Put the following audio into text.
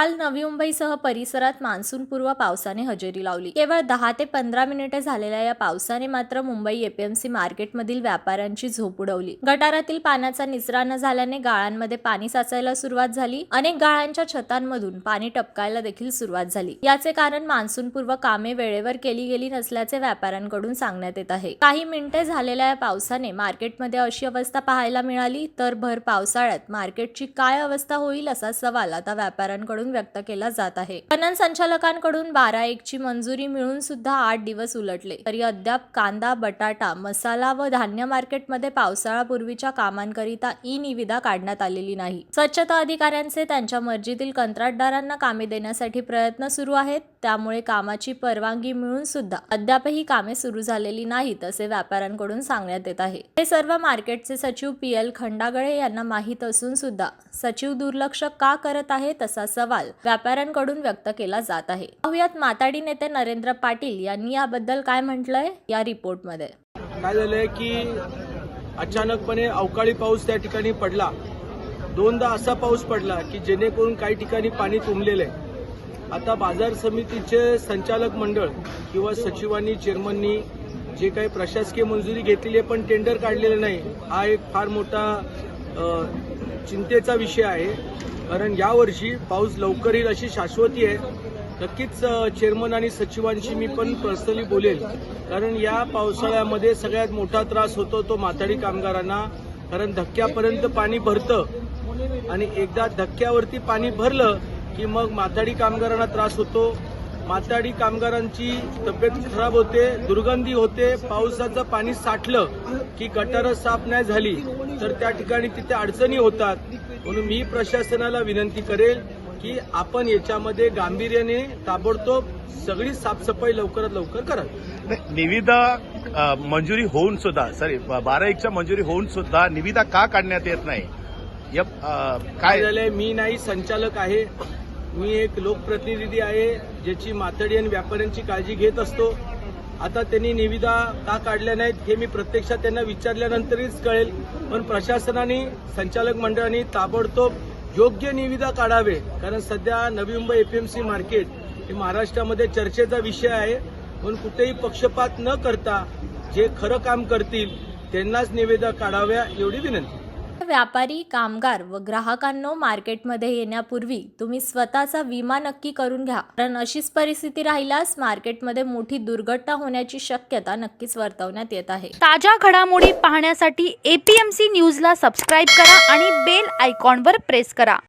काल नवी मुंबईसह परिसरात मान्सूनपूर्व पावसाने हजेरी लावली. केवळ दहा ते पंधरा मिनिटे झालेल्या या पावसाने मात्र मुंबई एपीएमसी मार्केटमधील व्यापाऱ्यांची झोप उडवली. गटारातील पाण्याचा निचरा न झाल्याने गाळांमध्ये पाणी साचायला सुरुवात झाली. अनेक गाळांच्या छतांमधून पाणी टपकायला देखील सुरुवात झाली. याचे कारण मान्सूनपूर्व कामे वेळेवर केली गेली नसल्याचे व्यापाऱ्यांकडून सांगण्यात येत आहे. काही मिनिटे झालेल्या या पावसाने मार्केटमध्ये अशी अवस्था पाहायला मिळाली तर भर पावसाळ्यात मार्केटची काय अवस्था होईल असा सवाल आता व्यापाऱ्यांकडून व्यक्त केला जात आहे. खनन संचालकांकडून बारा एक ची मंजुरी मिळून सुद्धा आठ दिवस उलटले. तरी अद्याप कांदा बटाटा मसाला व धान्य मार्केटमध्ये पावसाळापूर्वीच्या कामांकरिता ई निविदा काढण्यात आलेली नाही. स्वच्छता अधिकाऱ्यांचे त्यांच्या मर्जीतील कंत्राटदारांना कामे देण्यासाठी प्रयत्न सुरू आहेत. त्यामुळे कामाची परवानगी मिळून सुद्धा अद्यापही कामे सुरू झालेली नाहीत असे व्यापाऱ्यांकडून सांगण्यात येत आहे. हे सर्व मार्केटचे सचिव पी. एल. खंडागळे यांना माहीत असून सुद्धा सचिव दुर्लक्ष का करत आहेत असा सवाल व्यापाऱ्यांकडून व्यक्त केला जात आहे. पाहुयात माताडी नेते नरेंद्र पाटील यांनी याबद्दल काय म्हटलंय या रिपोर्टमध्ये. काय झालंय की अचानकपणे अवकाळी पाऊस त्या ठिकाणी पडला. दोनदा असा पाऊस पडला की जेणेकरून काही ठिकाणी पाणी तुंबलेलं आहे. आता बाजार समितीचे संचालक मंडळ किंवा सचिवांनी चेअरमननी जे काही प्रशासकीय मंजुरी घेतलेली आहे पण टेंडर काढलेलं नाही. हा एक फार मोठा चिंतेचा विषय आहे. कारण यावर्षी पाऊस लवकर येईल अशी शाश्वती आहे. नक्कीच चेअरमन आणि सचिवांशी मी पण पर्सनली बोलेल कारण या पावसाळ्यामध्ये सगळ्यात मोठा त्रास होतो तो माथाडी कामगारांना. कारण धक्क्यापर्यंत पाणी भरतं. आणि एकदा धक्क्यावरती पाणी भरलं की मग माथाडी कामगारांना त्रास होतो. माथाडी कामगारांची तब्येत खराब होते दुर्गंधी होते. पावसाचं पाणी साठलं की गटारं साफ नाही झाली तर त्या ठिकाणी तिथे अडचणी होतात. म्हणून मी प्रशासनाला विनंती करेल की आपण याच्यामध्ये गांभीर्याने ताबडतोब सगळी साफसफाई लवकरात लवकर करावी निविदा मंजुरी होऊन सुद्धा सॉरी बारा एकच्या मंजुरी होऊन सुद्धा निविदा का काढण्यात येत नाही? काय? झालंय मी नाही संचालक आहे. मी एक लोकप्रतिनिधी आहे ज्याची माथडी आणि व्यापाऱ्यांची काळजी घेत असतो. आता त्यांनी निविदा का काढल्या नाहीत हे मी प्रत्यक्षात त्यांना विचारल्यानंतरच कळेल. पण प्रशासनाने संचालक मंडळाने ताबडतोब योग्य निविदा काढावे. कारण सध्या नवी मुंबई एपीएमसी मार्केट हे महाराष्ट्रामध्ये चर्चेचा विषय आहे. म्हणून कुठेही पक्षपात न करता जे खरं काम करतील त्यांनाच निविदा काढाव्या एवढी विनंती. व्यापारी कामगार व ग्राहकांनो मार्केटमध्ये येण्यापूर्वी तुम्ही स्वतःचा विमा नक्की करून घ्या. कारण अशीच परिस्थिती राहिल्यास मार्केटमध्ये मोठी दुर्घटना होण्याची शक्यता नक्कीच वर्तवण्यात येत आहे. ताज्या घडामोडी पाहण्यासाठी एपीएमसी न्यूजला सबस्क्राईब करा आणि बेल आयकॉनवर प्रेस करा.